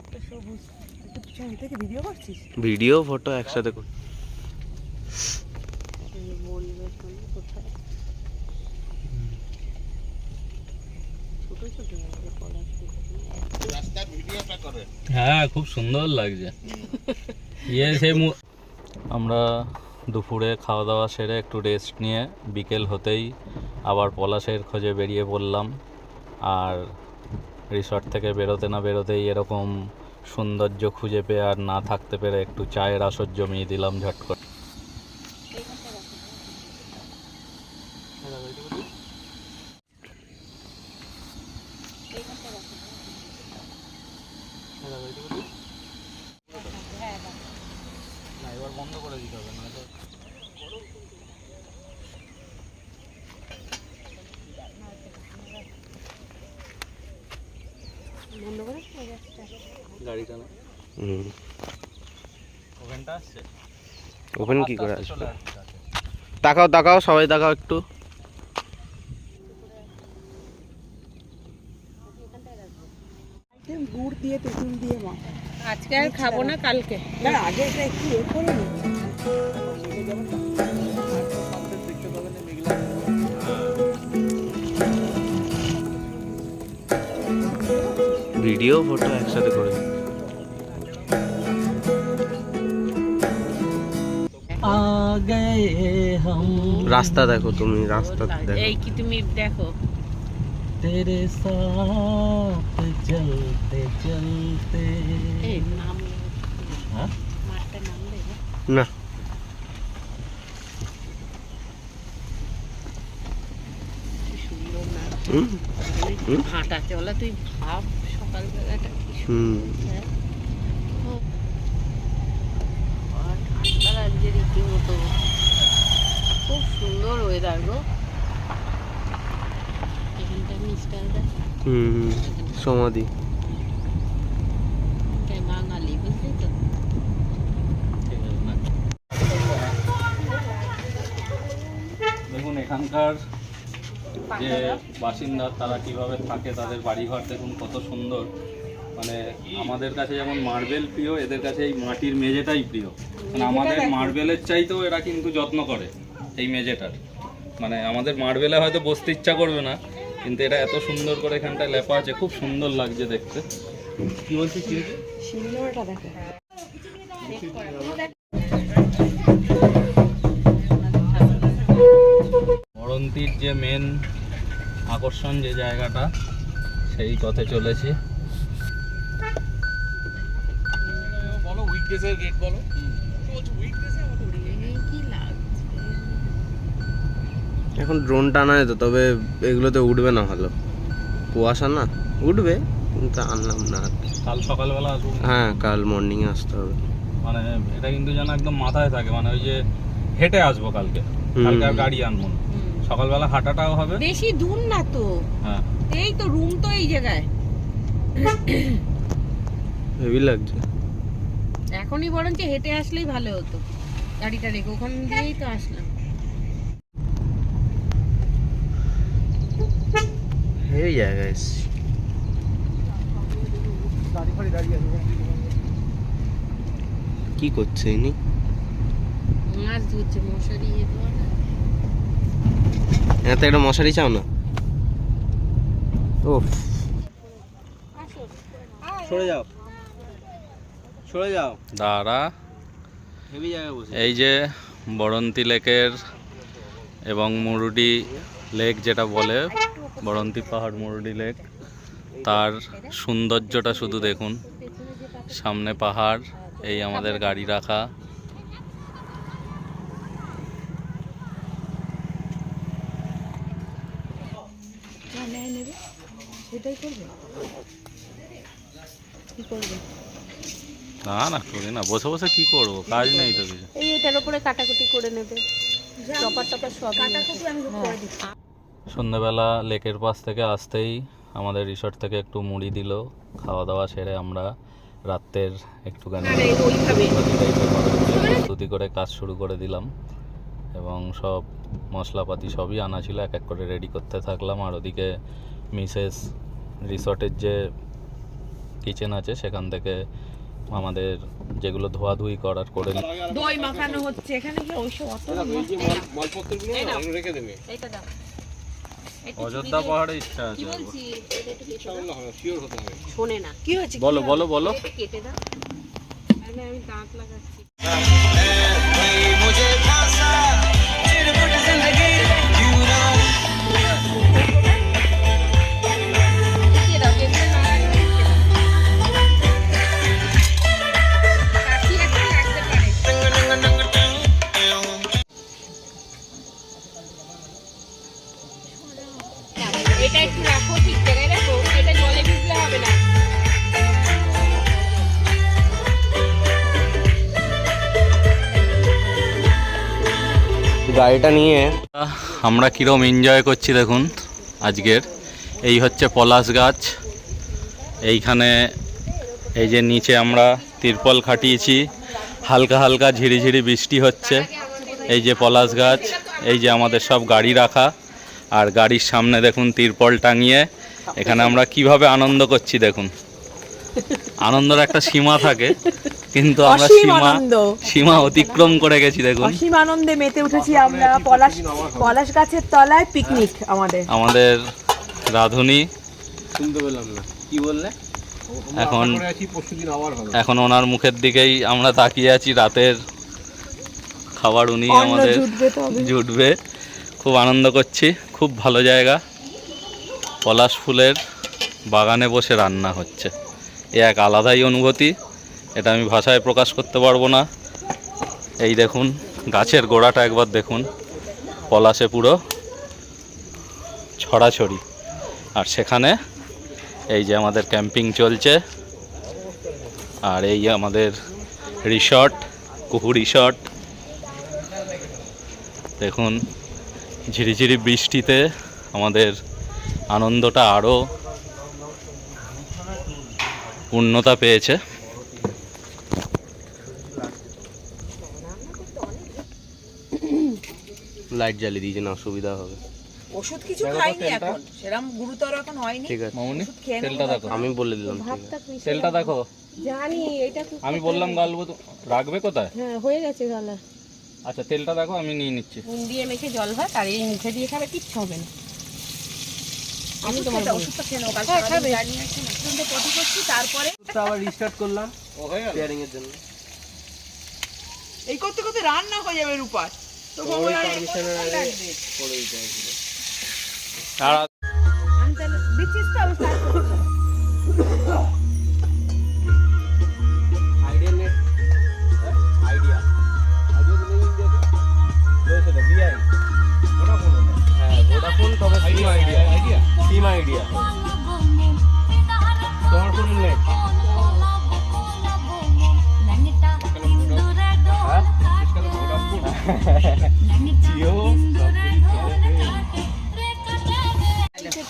একটা সবুজ একটু পিছন থেকে ভিডিও করছিস? ভিডিও ফটো একসাথে কর। বলবে তুমি কোথায়? ছোট ছোট হবে কলা হ্যাঁ খুব সুন্দর লাগছে। ইয়ে সেই আমরা দুপুরে খাওয়া দাওয়া সেরে একটু রেস্ট নিয়ে বিকেল হতেই আবার পলাশের খোঁজে বেরিয়ে পড়লাম। আর রিসর্ট থেকে বেরোতে না বেরোতেই এরকম সৌন্দর্য খুঁজে পেয়ে আর না থাকতে পেরে একটু চায়ের আসর জমিয়ে দিলাম ঝট করে না এবার বন্ধ করে দিতে হবে না ওপেন কি করে আসবে। তাকাও তাকাও সবাই তাকাও একটু। গুড় দিয়ে তেঁতুল দিয়ে মা আজকে আর খাব না কালকে। না আগে একটু এ করে ভিডিও ফটো একসাথে করে রাস্তা দেখো তুমি রাস্তা দেখো। এই কি তুমি দেখো? তেরে সাথ চলতে চলতে। হ্যাঁ? না। হাঁটা চলা তুই ভাব। সকালবেলাটা কি সুন্দর আর ঠান্ডা লাগছে রীতিমতো। খুব সুন্দর ওয়েদার গো। এখানটা মিস্টারটা হুম হুম সমাধি। বাঙালি বুঝলি তো? দেখুন এখানকার যে বাসিন্দা তারা কীভাবে থাকে তাদের বাড়িঘর দেখুন কত সুন্দর। মানে আমাদের কাছে যেমন মার্বেল প্রিয় এদের কাছে এই মাটির মেঝেটাই প্রিয়। মানে আমাদের মার্বেলের চাইতেও এরা কিন্তু যত্ন করে এই মেঝেটার। মানে আমাদের মার্বেলে হয়তো বসতে ইচ্ছা করবে না কিন্তু এটা এত সুন্দর করে এখানটায় লেপা আছে খুব সুন্দর লাগছে দেখতে। কি বলছিস কি হয়েছে? শিলনোড়াটা যে মেন আকর্ষণ যে জায়গাটা সেই পথে চলেছি। বলো উইকডেজের গেট বলো। এই কি লাগছে? এখন ড্রোন টানা যেত তবে এগুলোতে উঠবে না ভালো। কুয়াশা না উঠবে কিন্তু আনলাম না আর কি। কাল সকালবেলা আসব। হ্যাঁ কাল মর্নিংয়ে আসতে হবে। মানে এটা কিন্তু যেন একদম মাথায় থাকে মানে ওই যে হেঁটে আসব কালকে। কালকে আর গাড়ি আনব না। সকালবেলা হাঁটাটাও হবে? বেশি দূর না তো। হ্যাঁ। এই তো রুম তো এই জায়গায়। হেভি লাগছে। এখনই বরঞ্চ হেঁটে আসলেই ভালো হতো। গাড়িটা রেখে ওখান দিয়েই তো আসলাম। হেভি জায়গা এসছি। কি করছে ইনি? মাছ ধরছে মশারি এ দেওয়া এত একটা মশারি চাও না? ও সরে যাও। সরে যাও। দাঁড়া। এই যে বরন্তি লেকের এবং মুরুডি লেক যেটা বলে বরন্তি পাহাড় মুরুডি লেক তার সৌন্দর্যটা শুধু দেখুন। সামনে পাহাড় এই আমাদের গাড়ি রাখা যা নেয় নেবে সেটাই করবে? কি করবে? না না করি না। বসে বসে কি করব? কাজ নেই তো কিছু। এই এটার উপরে কাটাকুটি করে নেবে। টপার টপার সব কাটাকুটি আমি করে দিচ্ছি। সন্ধ্যেবেলা লেকের পাশ থেকে আসতেই আমাদের রিসর্ট থেকে একটু মুড়ি দিল। খাওয়া দাওয়া সেরে আমরা রাত্রের একটুখানি প্রস্তুতি করে কাজ শুরু করে দিলাম। এবং সব মশলাপাতি সবই আনা ছিল। এক এক করে রেডি করতে থাকলাম। আর ওদিকে মিসেস রিসর্টের যে কিচেন আছে সেখান থেকে আমাদের যেগুলো ধোয়াধুয়ি করার করে দই মাখানো হচ্ছে। এখানে কি ওইসব অত রেখে দেবে। এইটা দাও। অযোধ্যা পাহাড়ে ইচ্ছা আছে শোনে না। কি হয়েছে? বলো বলো বলো। কেটে দাও। আমি দাঁত লাগাচ্ছি। গাড়িটা নিয়ে। আমরা কীরকম এনজয় করছি দেখুন আজকের। এই হচ্ছে পলাশ গাছ। এইখানে এই যে নিচে আমরা তিরপল খাটিয়েছি। হালকা হালকা ঝিরিঝিরি বৃষ্টি হচ্ছে। এই যে পলাশ গাছ, এই যে আমাদের সব গাড়ি রাখা। আর গাড়ির সামনে দেখুন তিরপল টাঙিয়ে। এখানে আমরা কীভাবে আনন্দ করছি দেখুন। আনন্দের একটা সীমা থাকে কিন্তু আমরা সীমা সীমা অতিক্রম করে গেছি দেখুন। অসীম আনন্দে মেতে উঠেছি আমরা পলাশ পলাশ গাছের তলায় পিকনিক আমাদের। আমাদের রাধুনী শুনতে পেলাম না। কি বললে? এখন এখন ওনার মুখের দিকেই আমরা তাকিয়ে আছি রাতের খাবার উনি আমাদের জুটবে। খুব আনন্দ করছি খুব ভালো জায়গা। পলাশ ফুলের বাগানে বসে রান্না হচ্ছে। এ এক আলাদাই অনুভূতি। এটা আমি ভাষায় প্রকাশ করতে পারব না। এই দেখুন, গাছের গোড়াটা একবার দেখুন। পলাশে পুরো ছড়াছড়ি। আর সেখানে এই যে আমাদের ক্যাম্পিং চলছে। আর এই আমাদের রিসর্ট, কুহু রিসর্ট। দেখুন, ঝিরিঝিরি বৃষ্টিতে আমাদের আনন্দটা আরও পূর্ণতা পেয়েছে। লাইট জ্বালিয়ে দিয়েছে না অসুবিধা হবে। ওষুধ কিছু খাইনি এখন। সেরকম গুরুতর এখন হয়নি। ঠিক আছে। মামুনি তেলটা দেখো। আমি বলে দিলাম তেলটা দেখো। জানি এটা তো আমি বললাম গালবো তো। রাখবে কোথায়? হ্যাঁ হয়ে গেছে গালা। আচ্ছা তেলটা দেখো আমি নিয়ে নিচ্ছি। নুন দিয়ে মেখে জল ভাত আর এই মুখে দিয়ে খাবে কিচ্ছু হবে না। আমি তোমার ওষুধটা খেয়ে নাও কাল হ্যাঁ, খাবে। পটি করছি তারপরে আবার রিস্টার্ট করলাম পেয়ারিং এর জন্য। এই করতে করতে রান্না হয়ে যাবে রূপার। তো করে দিতে হয়েছিল আর তো আমি করছি। ভোডাফোন হ্যাঁ ভোডাফোন তবে আইডিয়া আইডিয়া তোমার ফোন নেট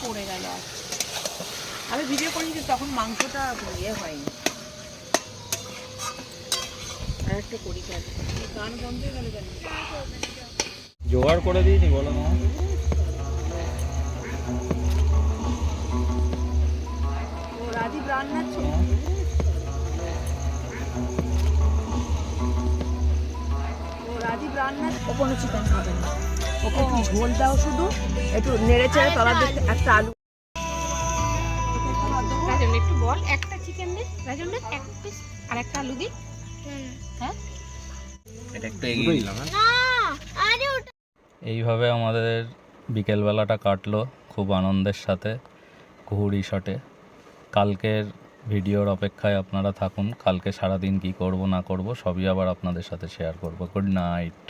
পড়ে গেল। আমি ভিডিও করেছি তখন মাংসটা ইয়ে হয়নি। আর একটা করি গান বন্ধ হয়ে গেল জোগাড় করে দিইনি বলো না রান্নার ছিল। রাজীব রান্নার ও কোনো চিকেন খাবে না। ওকে একটু ঝোল দাও শুধু। একটু নেড়ে চেড়ে একটা আলু। রাজন একটু বল একটা চিকেন দে। রাজন এক পিস আর একটা আলু দি। হ্যাঁ। এটা একটু এগিয়ে দিলাম হ্যাঁ? এইভাবে আমাদের বিকেলবেলাটা কাটলো খুব আনন্দের সাথে কুহু রিসর্টে কালকের ভিডিওর অপেক্ষায় আপনারা থাকুন। কালকে সারাদিন কি করব, না করব, সবই আবার আপনাদের সাথে শেয়ার করব। Good night